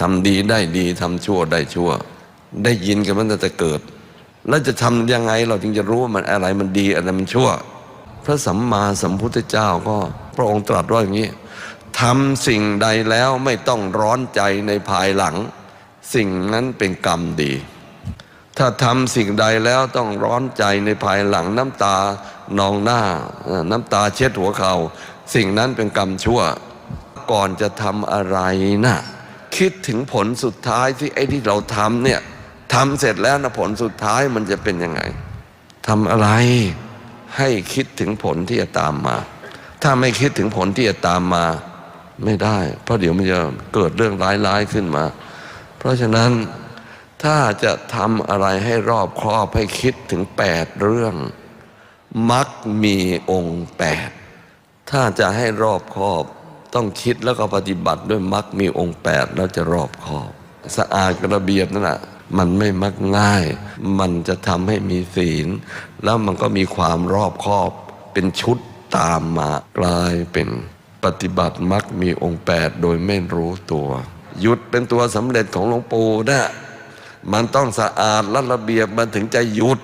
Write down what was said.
ทำดีได้ดีทำชั่วได้ชั่ว ได้ยินกันมันตั้งแต่เกิด แล้วจะทำยังไงเราจึงจะรู้ว่ามันอะไรมันดีอะไรมันชั่ว พระสัมมาสัมพุทธเจ้าก็พระองค์ตรัสว่าอย่างนี้ทำสิ่งใดแล้วไม่ต้องร้อนใจในภายหลัง สิ่งนั้นเป็นกรรมดี ถ้าทำสิ่งใดแล้วต้องร้อนใจในภายหลังน้ำตานองหน้าน้ำตาเช็ดหัวเขา สิ่งนั้นเป็นกรรมชั่ว ก่อนจะทำอะไรนะ่ะ คิดถึงผลสุดท้ายที่ไอ้ที่เราทำเนี่ยทำเสร็จแล้วนะผลสุดท้ายมันจะเป็นยังไงทำอะไรให้คิดถึงผลที่จะตามมา ถ้าไม่คิดถึงผลที่จะตามมาไม่ได้ เพราะเดี๋ยวมันจะเกิดเรื่องร้ายๆขึ้นมา เพราะฉะนั้นถ้าจะทำอะไรให้รอบครอบให้คิดถึงแปดเรื่อง มักมีองค์แปดถ้าจะให้รอบครอบ ต้องคิดแล้วก็ปฏิบัติด้วยมักมีองค์แปดแล้วจะรอบคอบ สะอาดกระเบียบนั่นแหะมันไม่มักง่าย มันจะทำให้มีศีล แล้วมันก็มีความรอบคอบ เป็นชุดตามมากลายเป็นปฏิบัติมักมีองค์แปดโดยไม่รู้ตัว หยุดเป็นตัวสำเร็จของหลวงปู่นะมันต้องสะอาดและระเบียบมันถึงจะหยุด